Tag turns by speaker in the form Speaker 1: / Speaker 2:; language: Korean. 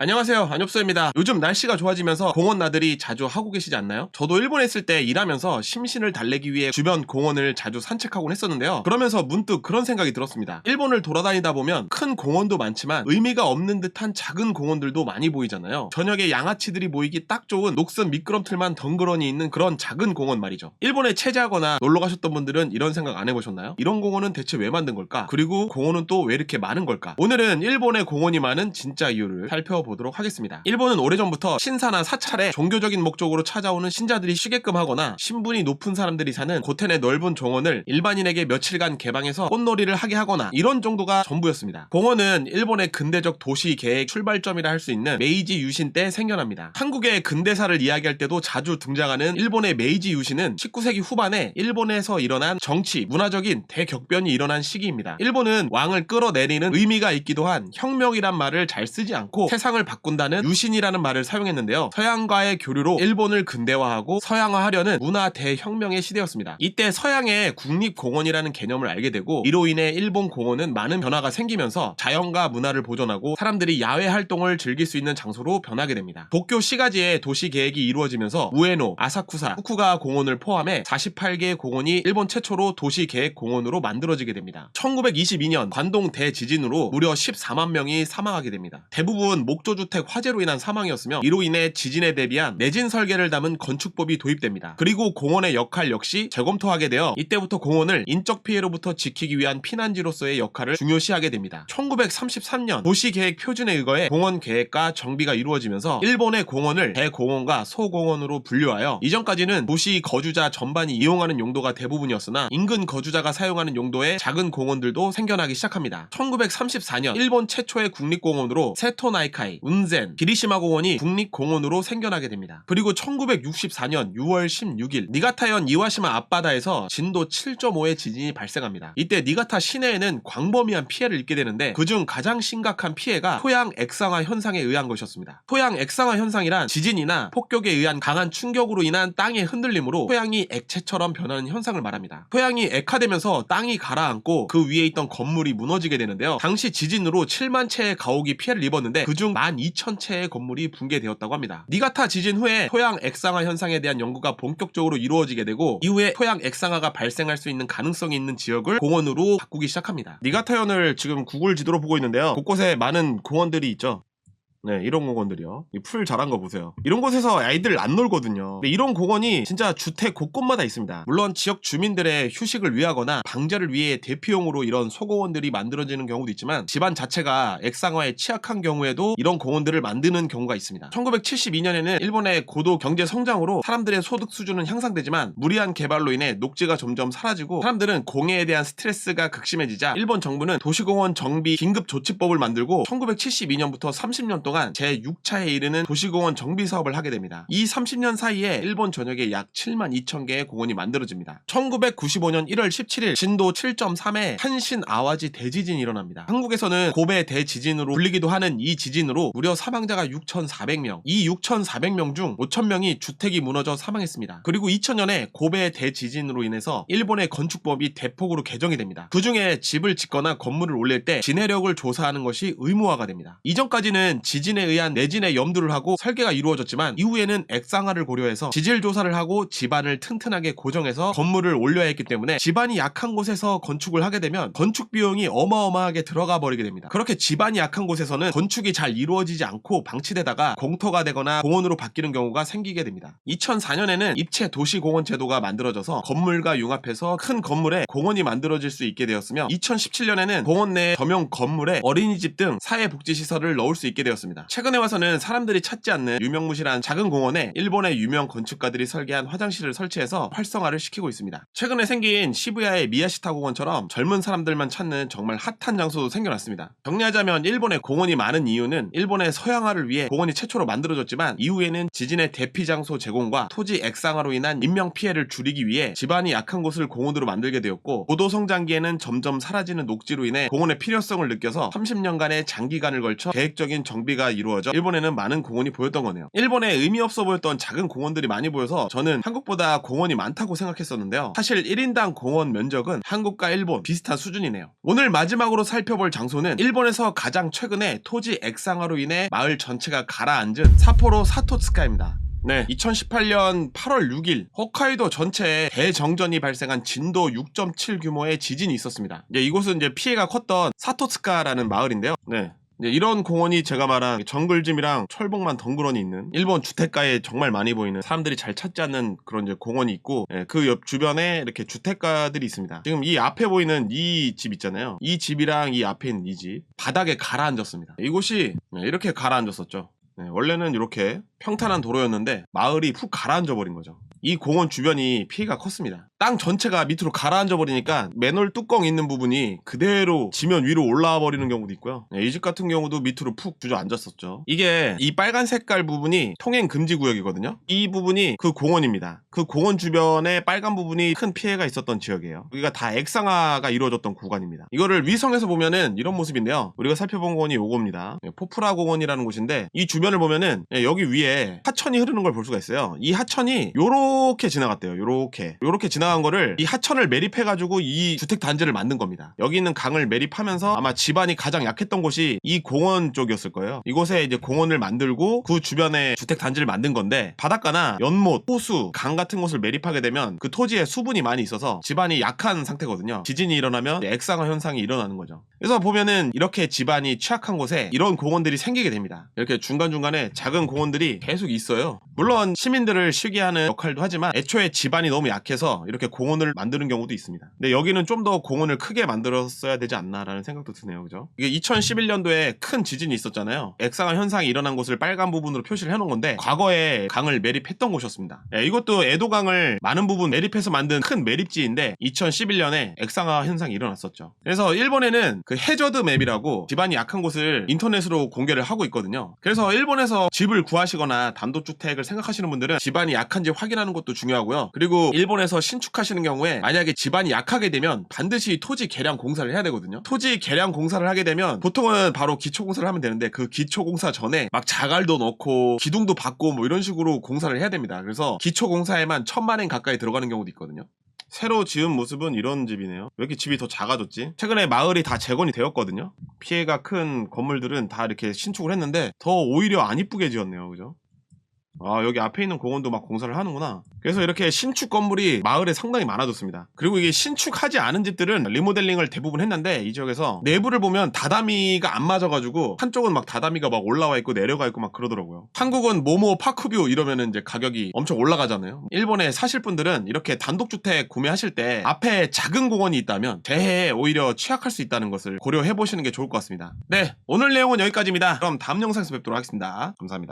Speaker 1: 안녕하세요 안엽소입니다 요즘 날씨가 좋아지면서 공원 나들이 자주 하고 계시지 않나요? 저도 일본에 있을 때 일하면서 심신을 달래기 위해 주변 공원을 자주 산책하곤 했었는데요 그러면서 문득 그런 생각이 들었습니다 일본을 돌아다니다 보면 큰 공원도 많지만 의미가 없는 듯한 작은 공원들도 많이 보이잖아요 저녁에 양아치들이 모이기 딱 좋은 녹슨 미끄럼틀만 덩그러니 있는 그런 작은 공원 말이죠 일본에 체제하거나 놀러 가셨던 분들은 이런 생각 안 해보셨나요? 이런 공원은 대체 왜 만든 걸까? 그리고 공원은 또 왜 이렇게 많은 걸까? 오늘은 일본의 공원이 많은 진짜 이유를 살펴보 도록 하겠습니다. 일본은 오래전부터 신사나 사찰에 종교적인 목적으로 찾아오는 신자들이 쉬게끔 하거나 신분이 높은 사람들이 사는 고텐의 넓은 정원을 일반인에게 며칠간 개방해서 꽃놀이를 하게 하거나 이런 정도가 전부였습니다. 공원은 일본의 근대적 도시 계획 출발점이라 할 수 있는 메이지 유신 때 생겨납니다. 한국의 근대사를 이야기할 때도 자주 등장하는 일본의 메이지 유신은 19세기 후반에 일본에서 일어난 정치, 문화적인 대격변이 일어난 시기입니다. 일본은 왕을 끌어내리는 의미가 있기도 한 혁명이란 말을 잘 쓰지 않고 세상을 바꾼다는 유신이라는 말을 사용했는데요. 서양과의 교류로 일본을 근대화하고 서양화하려는 문화 대혁명의 시대였습니다. 이때 서양의 국립공원이라는 개념을 알게 되고 이로 인해 일본 공원은 많은 변화가 생기면서 자연과 문화를 보존하고 사람들이 야외 활동을 즐길 수 있는 장소로 변하게 됩니다. 도쿄 시가지의 도시 계획이 이루어지면서 우에노, 아사쿠사, 후쿠가 공원을 포함해 48개의 공원이 일본 최초로 도시 계획 공원으로 만들어지게 됩니다. 1922년 관동 대지진으로 무려 14만 명이 사망하게 됩니다. 대부분 목 조주택 화재로 인한 사망이었으며 이로 인해 지진에 대비한 내진 설계를 담은 건축법이 도입됩니다. 그리고 공원의 역할 역시 재검토하게 되어 이때부터 공원을 인적 피해로부터 지키기 위한 피난지로서의 역할을 중요시하게 됩니다. 1933년 도시계획 표준에 의거해 공원 계획과 정비가 이루어지면서 일본의 공원을 대공원과 소공원으로 분류하여 이전까지는 도시 거주자 전반이 이용하는 용도가 대부분이었으나 인근 거주자가 사용하는 용도의 작은 공원들도 생겨나기 시작합니다. 1934년 일본 최초의 국립공원으로 세토나이카이, 운젠, 기리시마 공원이 국립공원으로 생겨나게 됩니다. 그리고 1964년 6월 16일 니가타현 이와시마 앞바다에서 진도 7.5의 지진이 발생합니다. 이때 니가타 시내에는 광범위한 피해를 입게 되는데 그중 가장 심각한 피해가 토양 액상화 현상에 의한 것이었습니다. 토양 액상화 현상이란 지진이나 폭격에 의한 강한 충격으로 인한 땅의 흔들림으로 토양이 액체처럼 변하는 현상을 말합니다. 토양이 액화되면서 땅이 가라앉고 그 위에 있던 건물이 무너지게 되는데요. 당시 지진으로 7만 채의 가옥이 피해를 입었는데 그중 12,000채의 건물이 붕괴되었다고 합니다. 니가타 지진 후에 토양 액상화 현상에 대한 연구가 본격적으로 이루어지게 되고 이후에 토양 액상화가 발생할 수 있는 가능성이 있는 지역을 공원으로 바꾸기 시작합니다. 니가타현을 지금 구글 지도로 보고 있는데요. 곳곳에 많은 공원들이 있죠. 네, 이런 공원들이요. 이 풀 자란 거 보세요. 이런 곳에서 아이들 안 놀거든요. 근데 이런 공원이 진짜 주택 곳곳마다 있습니다. 물론 지역 주민들의 휴식을 위하거나 방제를 위해 대피용으로 이런 소공원들이 만들어지는 경우도 있지만 집안 자체가 액상화에 취약한 경우에도 이런 공원들을 만드는 경우가 있습니다. 1972년에는 일본의 고도 경제 성장으로 사람들의 소득 수준은 향상되지만 무리한 개발로 인해 녹지가 점점 사라지고 사람들은 공해에 대한 스트레스가 극심해지자 일본 정부는 도시공원 정비 긴급 조치법을 만들고 1972년부터 30년 동안 제6차에 이르는 도시공원 정비 사업을 하게 됩니다. 이 30년 사이에 일본 전역에 약 7만 2천 개의 공원이 만들어집니다. 1995년 1월 17일 진도 7.3의 한신 아와지 대지진이 일어납니다. 한국에서는 고베 대지진으로 불리기도 하는 이 지진으로 무려 사망자가 6,400명, 이 6,400명 중 5,000명이 주택이 무너져 사망했습니다. 그리고 2000년에 고베 대지진으로 인해서 일본의 건축법이 대폭으로 개정이 됩니다. 그 중에 집을 짓거나 건물을 올릴 때 진해력을 조사하는 것이 의무화가 됩니다. 이전까지는 지 진에 의한 내진의 염두를 하고 설계가 이루어졌지만 이후에는 액상화를 고려해서 지질 조사를 하고 집안을 튼튼하게 고정해서 건물을 올려야 했기 때문에 집안이 약한 곳에서 건축을 하게 되면 건축 비용이 어마어마하게 들어가 버리게 됩니다. 그렇게 집안이 약한 곳에서는 건축이 잘 이루어지지 않고 방치되다가 공터가 되거나 공원으로 바뀌는 경우가 생기게 됩니다. 2004년에는 입체 도시공원 제도가 만들어져서 건물과 융합해서 큰 건물에 공원이 만들어질 수 있게 되었으며 2017년에는 공원 내 전용 건물에 어린이집 등 사회복지시설을 넣을 수 있게 되었습니다. 최근에 와서는 사람들이 찾지 않는 유명무실한 작은 공원에 일본의 유명 건축가들이 설계한 화장실을 설치해서 활성화를 시키고 있습니다. 최근에 생긴 시부야의 미야시타 공원처럼 젊은 사람들만 찾는 정말 핫한 장소도 생겨났습니다. 정리하자면 일본의 공원이 많은 이유는 일본의 서양화를 위해 공원이 최초로 만들어졌지만 이후에는 지진의 대피 장소 제공과 토지 액상화로 인한 인명 피해를 줄이기 위해 집안이 약한 곳을 공원으로 만들게 되었고 고도 성장기에는 점점 사라지는 녹지로 인해 공원의 필요성을 느껴서 30년간의 장기간을 걸쳐 계획적인 정비가 관리가 이루어져 일본에는 많은 공원이 보였던 거네요. 일본에 의미 없어 보였던 작은 공원들이 많이 보여서 저는 한국보다 공원이 많다고 생각했었는데요. 사실 1인당 공원 면적은 한국과 일본 비슷한 수준이네요. 오늘 마지막으로 살펴볼 장소는 일본에서 가장 최근에 토지 액상화로 인해 마을 전체가 가라앉은 사포로 사토츠카입니다. 네, 2018년 8월 6일 홋카이도 전체에 대정전이 발생한 진도 6.7 규모의 지진이 있었습니다. 이제 이곳은 이제 피해가 컸던 사토츠카라는 마을인데요. 네. 이제 이런 공원이 제가 말한 정글짐이랑 철봉만 덩그러니 있는 일본 주택가에 정말 많이 보이는 사람들이 잘 찾지 않는 그런 이제 공원이 있고 그옆 주변에 이렇게 주택가들이 있습니다. 지금 이 앞에 보이는 이 집 있잖아요. 이 집이랑 이 앞에 있는 이 집 바닥에 가라앉았습니다. 이곳이 네, 이렇게 가라앉았었죠. 네, 원래는 이렇게 평탄한 도로였는데 마을이 푹 가라앉아 버린 거죠. 이 공원 주변이 피해가 컸습니다. 땅 전체가 밑으로 가라앉아 버리니까 맨홀 뚜껑 있는 부분이 그대로 지면 위로 올라와 버리는 경우도 있고요. 네, 이집 같은 경우도 밑으로 푹 주저앉았었죠. 이게 이 빨간 색깔 부분이 통행 금지 구역이거든요. 이 부분이 그 공원입니다. 그 공원 주변에 빨간 부분이 큰 피해가 있었던 지역이에요. 여기가 다 액상화가 이루어졌던 구간입니다. 이거를 위성에서 보면은 이런 모습인데요. 우리가 살펴본 공원이 요겁니다. 네, 포프라 공원이라는 곳인데 이 주변을 보면은 네, 여기 위에 하천이 흐르는 걸 볼 수가 있어요. 이 하천이 요렇게 지나갔대요. 요렇게. 요렇게 지나 간 거를 이 하천을 매립해가지고 이 주택 단지를 만든 겁니다. 여기 있는 강을 매립하면서 아마 집안이 가장 약했던 곳이 이 공원 쪽이었을 거예요. 이곳에 이제 공원을 만들고 그 주변에 주택 단지를 만든 건데 바닷가나 연못, 호수, 강 같은 곳을 매립하게 되면 그 토지에 수분이 많이 있어서 집안이 약한 상태거든요. 지진이 일어나면 액상화 현상이 일어나는 거죠. 그래서 보면은 이렇게 집안이 취약한 곳에 이런 공원들이 생기게 됩니다. 이렇게 중간중간에 작은 공원들이 계속 있어요. 물론 시민들을 쉬게 하는 역할도 하지만 애초에 집안이 너무 약해서 이렇게 공원을 만드는 경우도 있습니다. 근데 여기는 좀 더 공원을 크게 만들었어야 되지 않나라는 생각도 드네요. 그죠? 이게 2011년도에 큰 지진이 있었잖아요. 액상화 현상이 일어난 곳을 빨간 부분으로 표시를 해놓은 건데 과거에 강을 매립했던 곳이었습니다. 예, 이것도 에도강을 많은 부분 매립해서 만든 큰 매립지인데 2011년에 액상화 현상이 일어났었죠. 그래서 일본에는 그 해저드 맵이라고 집안이 약한 곳을 인터넷으로 공개를 하고 있거든요. 그래서 일본에서 집을 구하시거나 단독주택을 생각하시는 분들은 집안이 약한지 확인하는 것도 중요하고요. 그리고 일본에서 신축하시는 경우에 만약에 집안이 약하게 되면 반드시 토지 개량 공사를 해야 되거든요. 토지 개량 공사를 하게 되면 보통은 바로 기초 공사를 하면 되는데 그 기초 공사 전에 막 자갈도 넣고 기둥도 받고 뭐 이런 식으로 공사를 해야 됩니다. 그래서 기초 공사에만 천만 엔 가까이 들어가는 경우도 있거든요. 새로 지은 모습은 이런 집이네요. 왜 이렇게 집이 더 작아졌지? 최근에 마을이 다 재건이 되었거든요. 피해가 큰 건물들은 다 이렇게 신축을 했는데 더 오히려 안 이쁘게 지었네요. 그죠? 아, 여기 앞에 있는 공원도 막 공사를 하는구나. 그래서 이렇게 신축 건물이 마을에 상당히 많아졌습니다. 그리고 이게 신축하지 않은 집들은 리모델링을 대부분 했는데 이 지역에서 내부를 보면 다다미가 안 맞아가지고 한쪽은 막 다다미가 막 올라와 있고 내려가 있고 막 그러더라고요. 한국은 모모 파크뷰 이러면은 이제 가격이 엄청 올라가잖아요. 일본에 사실 분들은 이렇게 단독주택 구매하실 때 앞에 작은 공원이 있다면 대해에 오히려 취약할 수 있다는 것을 고려해 보시는 게 좋을 것 같습니다. 네, 오늘 내용은 여기까지입니다. 그럼 다음 영상에서 뵙도록 하겠습니다. 감사합니다.